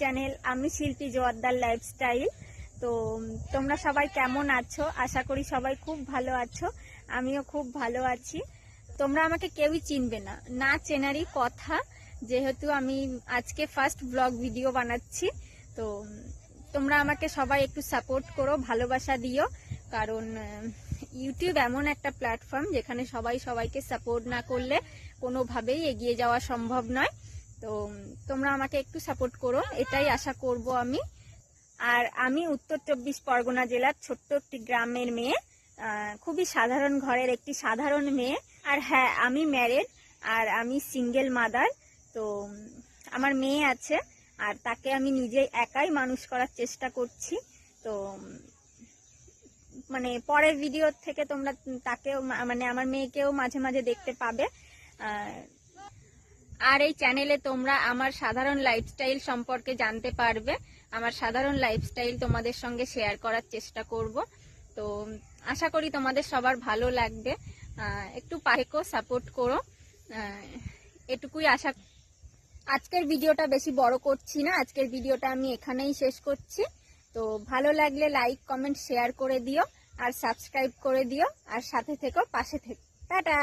Channel. আমি শিল্পী Joardar lifestyle. তো তোমরা সবাই কেমন আছো? আশা করি সবাই খুব ভালো আছো। আমিও খুব ভালো আছি। তোমরা আমাকে কেউই চিনবে না। না চেনারই কথা, যেহেতু আমি আজকে ফার্স্ট ব্লগ ভিডিও বানাচ্ছি। তো তোমরা আমাকে সবাই একটু সাপোর্ট করো, ভালোবাসা দিও। কারণ ইউটিউব এমন একটা প্ল্যাটফর্ম যেখানে সবাই সবাইকে সাপোর্ট না করলে কোনোভাবেই এগিয়ে যাওয়া সম্ভব নয়। তো তোমরা আমাকে একটু সাপোর্ট করো, এটাই আশা করব আমি। আর আমি উত্তর চব্বিশ পরগনা জেলার ছোট্ট একটি গ্রামের মেয়ে খুবই সাধারণ ঘরের একটি সাধারণ মেয়ে। আর হ্যাঁ আমি ম্যারেড আর আমি সিঙ্গেল মাদার তো আমার মেয়ে আছে, আর তাকে আমি নিজে একাই মানুষ করার চেষ্টা করছি। তো মানে পরের ভিডিও থেকে তোমরা তাকেও মানে আমার মেয়েকেও মাঝে মাঝে দেখতে পাবে। আর এই চ্যানেলে তোমরা আমার সাধারণ লাইফস্টাইল সম্পর্কে জানতে পারবে। আমার সাধারণ লাইফস্টাইল তোমাদের সঙ্গে শেয়ার করার চেষ্টা করব। তো আশা করি তোমাদের সবার ভালো লাগবে। একটু পাহেকো সাপোর্ট করো। এটুকুই আশা আজকের ভিডিওটা বেশি বড় করছি না। আজকের ভিডিওটা আমি এখানেই শেষ করছি। তো ভালো লাগলে লাইক কমেন্ট শেয়ার করে দিও। আর সাবস্ক্রাইব করে দিও। আর সাথে থেকো, পাশে থেকো। টাটা!